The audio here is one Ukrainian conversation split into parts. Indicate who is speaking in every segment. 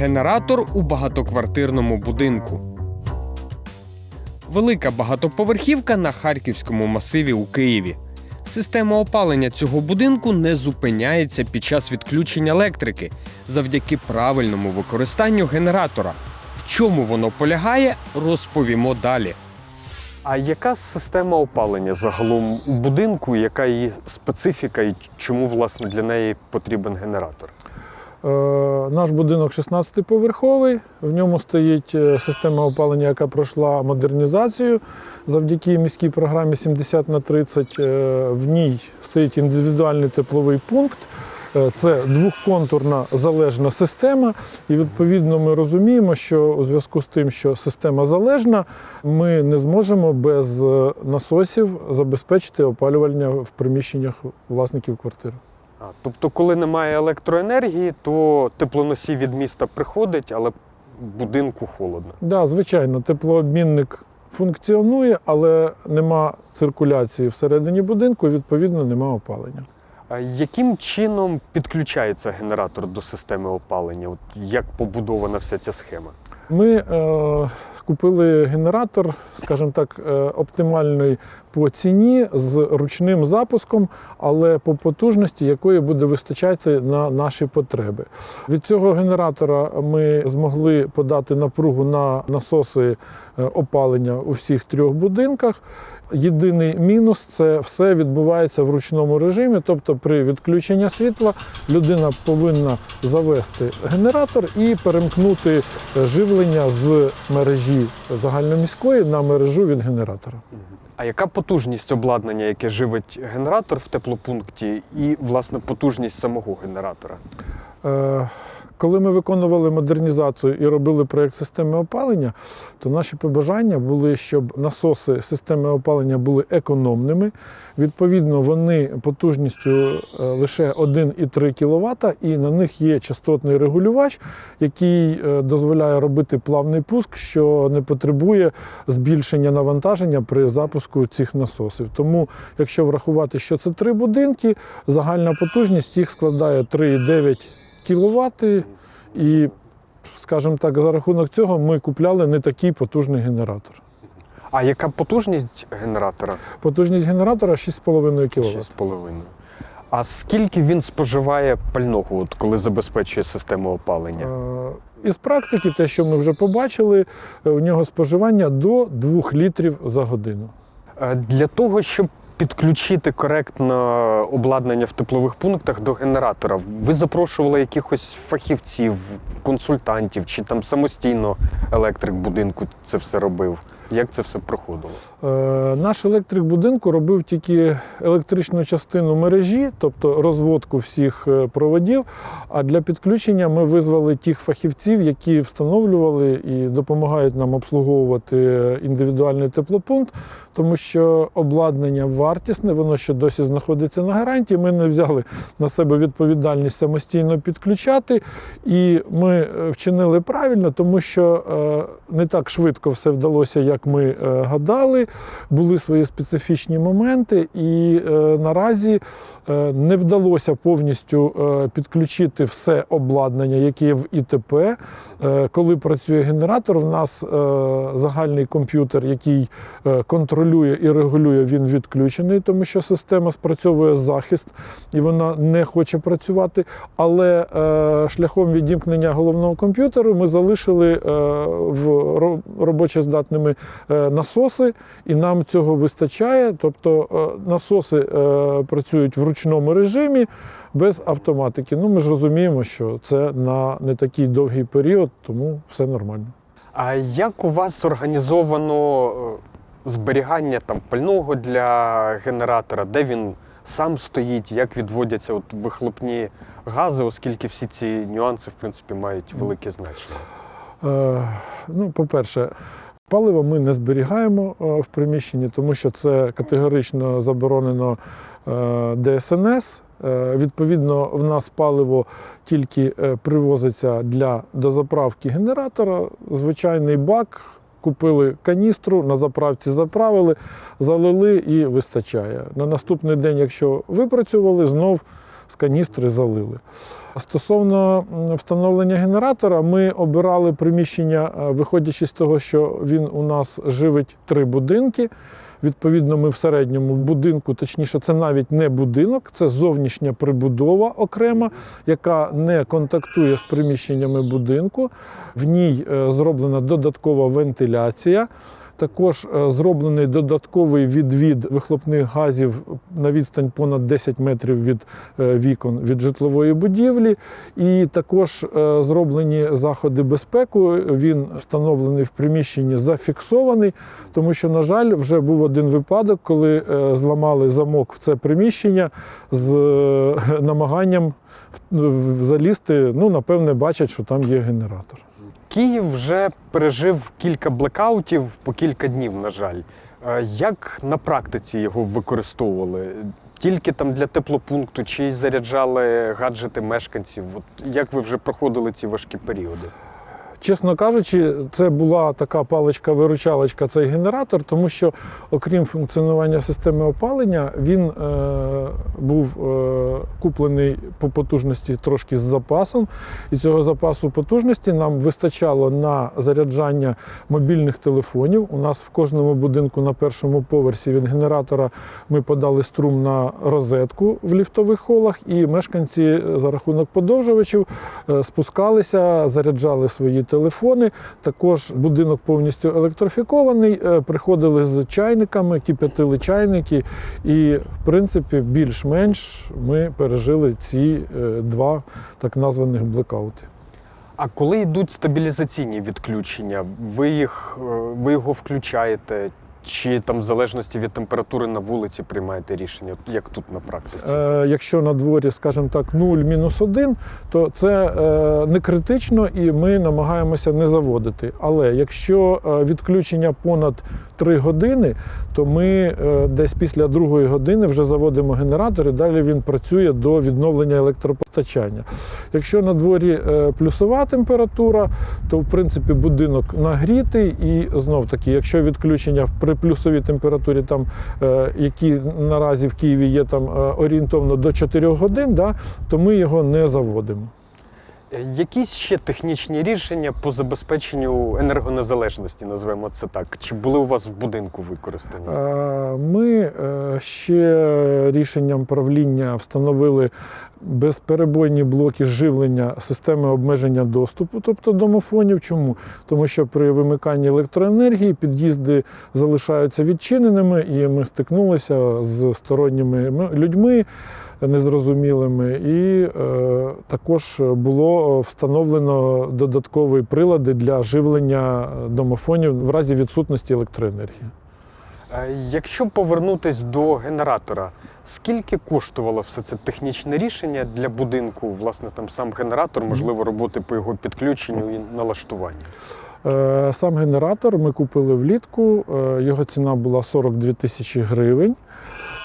Speaker 1: Генератор у багатоквартирному будинку. Велика багатоповерхівка на харківському масиві у Києві. Система опалення цього будинку не зупиняється під час відключення електрики завдяки правильному використанню генератора. В чому воно полягає, розповімо далі. А яка система опалення загалом у будинку? Яка її специфіка і чому власне для неї потрібен генератор?
Speaker 2: Е, Наш будинок 16-поверховий. В ньому стоїть е, система опалення, яка пройшла модернізацію завдяки міській програмі 70 на 30. Е, В ній стоїть індивідуальний тепловий пункт. Це двохконтурна залежна система, і відповідно ми розуміємо, що у зв'язку з тим, що система залежна, ми не зможемо без насосів забезпечити опалювання в приміщеннях власників квартир.
Speaker 1: Тобто, коли немає електроенергії, то теплоносій від міста приходить, але будинку холодно.
Speaker 2: Так, да, звичайно, теплообмінник функціонує, але нема циркуляції всередині будинку, і відповідно нема опалення.
Speaker 1: А яким чином підключається генератор до системи опалення? От як побудована вся ця схема?
Speaker 2: Ми е, купили генератор, скажімо так, е, оптимальний по ціні з ручним запуском, але по потужності, якої буде вистачати на наші потреби. Від цього генератора ми змогли подати напругу на насоси е, опалення у всіх трьох будинках. Єдиний мінус це все відбувається в ручному режимі, тобто при відключенні світла людина повинна завести генератор і перемкнути живлення з мережі загальноміської на мережу від генератора.
Speaker 1: А яка потужність обладнання, яке живить генератор в теплопункті, і власне потужність самого генератора?
Speaker 2: Е, Коли ми виконували модернізацію і робили проєкт системи опалення, то наші побажання були, щоб насоси системи опалення були економними. Відповідно, вони потужністю е, лише 1,3 кВт, і на них є частотний регулювач, який е, дозволяє робити плавний пуск, що не потребує збільшення навантаження при запуску цих насосів. Тому, якщо врахувати, що це три будинки, загальна потужність їх складає 3,9 кВт, і, скажімо так, за рахунок цього ми купляли не такий потужний генератор.
Speaker 1: А яка потужність генератора?
Speaker 2: Потужність генератора 6,5 кВт.
Speaker 1: 6,5. А скільки він споживає пального, от коли забезпечує систему опалення?
Speaker 2: Е, Із практики, те, що ми вже побачили, е, у нього споживання до 2 літрів за годину.
Speaker 1: Е, Для того, щоб підключити коректно обладнання в теплових пунктах до генератора, ви запрошували якихось фахівців, консультантів, чи там самостійно електрик будинку це все робив? Як це все проходило?
Speaker 2: Е, Наш електрик будинку робив тільки електричну частину мережі, тобто розводку всіх е, проводів. А для підключення ми визвали тих фахівців, які встановлювали і допомагають нам обслуговувати індивідуальний теплопункт, тому що обладнання вартісне, воно ще досі знаходиться на гарантії. Ми не взяли на себе відповідальність самостійно підключати. І ми е, вчинили правильно, тому що е, не так швидко все вдалося, як ми е, гадали. Були свої специфічні моменти, і е, наразі е, не вдалося повністю підключити все обладнання, яке є в ІТП. Коли працює генератор, в нас загальний комп'ютер, який контролює і регулює, він відключений, тому що система спрацьовує захист і вона не хоче працювати. Але шляхом відімкнення головного комп'ютеру ми залишили в ро- робочездатними е, насоси, і нам цього вистачає. Тобто е, насоси е, працюють в ручному режимі без автоматики. Ну ми ж розуміємо, що це на не такий довгий період, тому все нормально.
Speaker 1: А як у вас організовано е, зберігання там пального для генератора? Де він сам стоїть? Як відводяться от вихлопні гази, оскільки всі ці нюанси в принципі мають велике значення?
Speaker 2: Е, ну, по-перше, паливо ми не зберігаємо е, в приміщенні, тому що це категорично заборонено е, ДСНС. Е, Відповідно, в нас паливо тільки привозиться для дозаправки генератора, звичайний бак. Купили каністру, на заправці заправили, залили і вистачає. На наступний день, якщо випрацювали, знов з каністри залили. Стосовно встановлення генератора, ми обирали приміщення, е, виходячи з того, що він у нас живить три будинки. Відповідно, ми в середньому будинку, точніше, це навіть не будинок, це зовнішня прибудова окрема, яка не контактує з приміщеннями будинку. В ній е, зроблена додаткова вентиляція. Також е, зроблений додатковий відвід вихлопних газів на відстань понад 10 метрів від е, вікон від житлової будівлі. І також е, зроблені заходи безпеки. Він встановлений в приміщенні, зафіксований, тому що, на жаль, вже був один випадок, коли зламали замок в це приміщення з намаганням залізти. Ну, напевне, бачать, що там є генератор.
Speaker 1: Київ вже пережив кілька блекаутів по кілька днів, на жаль. Як на практиці його використовували? Тільки там для теплопункту, чи й заряджали гаджети мешканців? От як ви вже проходили ці важкі періоди?
Speaker 2: Чесно кажучи, це була така паличка-виручалочка цей генератор, тому що, окрім функціонування системи опалення, він е, був е, куплений по потужності трошки з запасом. І цього запасу потужності нам вистачало на заряджання мобільних телефонів. У нас в кожному будинку на першому поверсі від генератора ми подали струм на розетку в ліфтових холах, і мешканці за рахунок подовжувачів е, спускалися, заряджали свої телефони. Також будинок повністю електрифікований. е, Приходили з чайниками, кип'ятили чайники, і в принципі більш-менш ми пережили ці е, два так названих блекаути.
Speaker 1: А коли йдуть стабілізаційні відключення, ви їх е, ви його включаєте? Чи там в залежності від температури на вулиці приймаєте рішення, як тут на практиці?
Speaker 2: Е, якщо на дворі, скажімо так, 0 мінус 1, то це е, не критично і ми намагаємося не заводити. Але якщо е, відключення понад 3 години, то ми е, десь після другої години вже заводимо генератор і далі він працює до відновлення електропостачання. Якщо на дворі е, плюсова температура, то в принципі будинок нагрітий, і знов таки, якщо відключення при плюсовій температурі, там е, які наразі в Києві є там орієнтовно до 4 годин, да, то ми його не заводимо.
Speaker 1: Якісь ще технічні рішення по забезпеченню енергонезалежності, назвемо це так. Чи були у вас в будинку використані?
Speaker 2: Е, Ми е, ще рішенням правління встановили безперебойні блоки живлення системи обмеження доступу, тобто домофонів. Чому? Тому що при вимиканні електроенергії під'їзди залишаються відчиненими, і ми стикнулися з сторонніми людьми. Незрозумілими, і е, також було встановлено додаткові прилади для живлення домофонів в разі відсутності електроенергії.
Speaker 1: Е, Якщо повернутись до генератора, скільки коштувало все це технічне рішення для будинку? Власне, там сам генератор, можливо, роботи по його підключенню і налаштуванню?
Speaker 2: Е, Сам генератор ми купили влітку, е, його ціна була 42 тисячі гривень.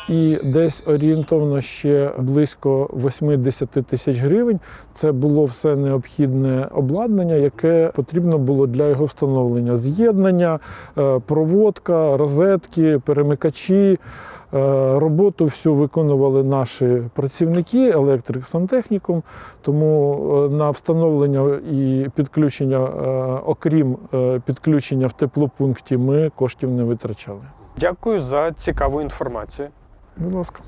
Speaker 2: І десь орієнтовно ще близько 80 тисяч гривень. Це було все необхідне обладнання, яке потрібно було для його встановлення: з'єднання, е, проводка, розетки, перемикачі. Е, Роботу всю виконували наші працівники, електрик, сантехнікум. Тому е, на встановлення і підключення, окрім підключення в теплопункті, ми коштів не витрачали.
Speaker 1: Дякую за цікаву інформацію.
Speaker 2: Будь ласка.